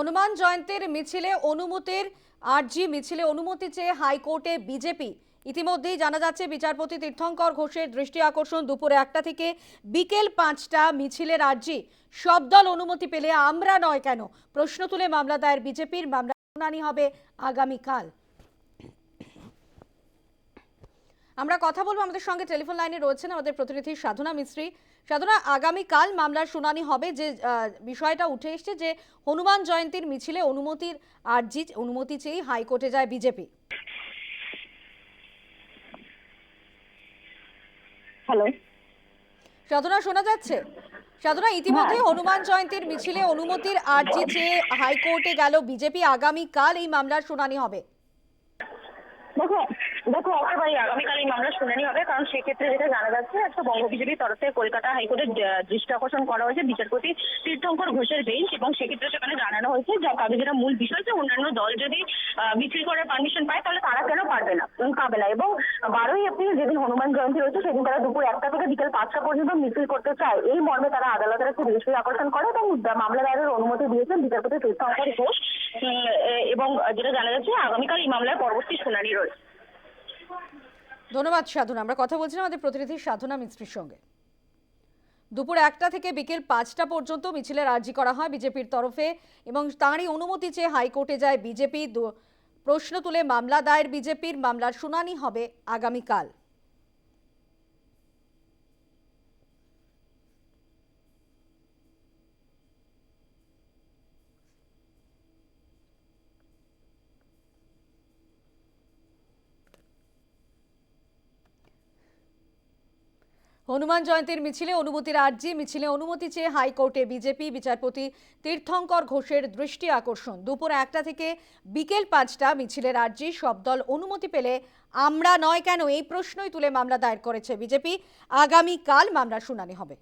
হনুমান জয়ন্তীর মিছিলে অনুমতির আর্জি, মিছিলে অনুমতি চেয়ে হাইকোর্টে বিজেপি। ইতিমধ্যেই জানা যাচ্ছে, বিচারপতি তীর্থঙ্কর ঘোষের দৃষ্টি আকর্ষণ দুপুরে একটা থেকে বিকেল পাঁচটা মিছিলের আর্জি। সব দল অনুমতি পেলে আমরা নয় কেন? প্রশ্ন তুলে মামলা দায়ের বিজেপির, মামলা শুনানি হবে আগামীকাল। আমরা কথা বলব আমাদের সঙ্গে টেলিফোন লাইনে রয়েছেন আমাদের প্রতিনিধি সাধনা মিস্ত্রি। সাধনা আগামীকাল মামলার শুনানি হবে যে বিষয়টা উঠে এসছে যে হনুমান জয়ন্তীর মিছিলে অনুমতির আর্জি অনুমতি চেয়েই হাইকোর্টে যায় বিজেপি। হ্যালো সাধনা শোনা যাচ্ছে? সাধনা ইতিমধ্যে হনুমান জয়ন্তীর মিছিলে অনুমতির আর্জি চেয়ে হাইকোর্টে গেল বিজেপি। আগামীকাল এই মামলার শুনানি হবে। দেখো দেখো একেবারে আগামীকাল এই মামলা শুনানি হবে, কারণ সেক্ষেত্রে যেটা জানা যাচ্ছে একটা বঙ্গ বিজেপির তরফ থেকে কলকাতা হাইকোর্টের দৃষ্টি আকর্ষণ করা হয়েছে বিচারপতি তীর্থঙ্কর ঘোষের বেঞ্চ এবং সেক্ষেত্রে সেখানে জানানো হয়েছে যে যেটা মূল বিষয় যে অন্যান্য দল যদি মিছিল করার পারমিশন পায়, তাহলে তারা কেন পারবে না? পাবে না। এবং বারোই এপ্রিল যেদিন হনুমান জয়ন্তী রয়েছে, সেদিন তারা দুপুর একটা থেকে বিকেল পাঁচটা পর্যন্ত মিছিল করতে চায়। এই মর্মে তারা আদালতের একটি দৃষ্টি আকর্ষণ করে এবং মামলা দায়েরের অনুমতি দিয়েছেন বিচারপতি তীর্থঙ্কর ঘোষ। এবং যেটা জানা যাচ্ছে, আগামীকাল এই মামলার পরবর্তী শুনানি রয়েছে। ধন্যবাদ, সাধনা। আমরা কথা বলছিলাম আমাদের প্রতিনিধি সাধনা মিস্ত্রির সঙ্গে। দুপুর একটা থেকে বিকেল পাঁচটা পর্যন্ত মিছিলের আর্জি করা হয় বিজেপির তরফে এবং তাঁরই অনুমতি চেয়ে হাইকোর্টে যায় বিজেপি। প্রশ্ন তুলে মামলা দায়ের বিজেপির। মামলার শুনানি হবে আগামীকাল। হনুমান জয়ন্তীর মিছিলে অনুমতির আর্জি, মিছিলে অনুমতি চেয়ে হাইকোর্টে বিজেপি বিচারপতি তীর্থঙ্কর ঘোষের দৃষ্টি আকর্ষণ। দুপুর একটা থেকে বিকেল পাঁচটা মিছিলের আর্জি, সব দল অনুমতি পেলে আমরা নয় কেন? এই প্রশ্নই তুলে মামলা দায়ের করেছে বিজেপি। আগামীকাল মামলার শুনানি হবে।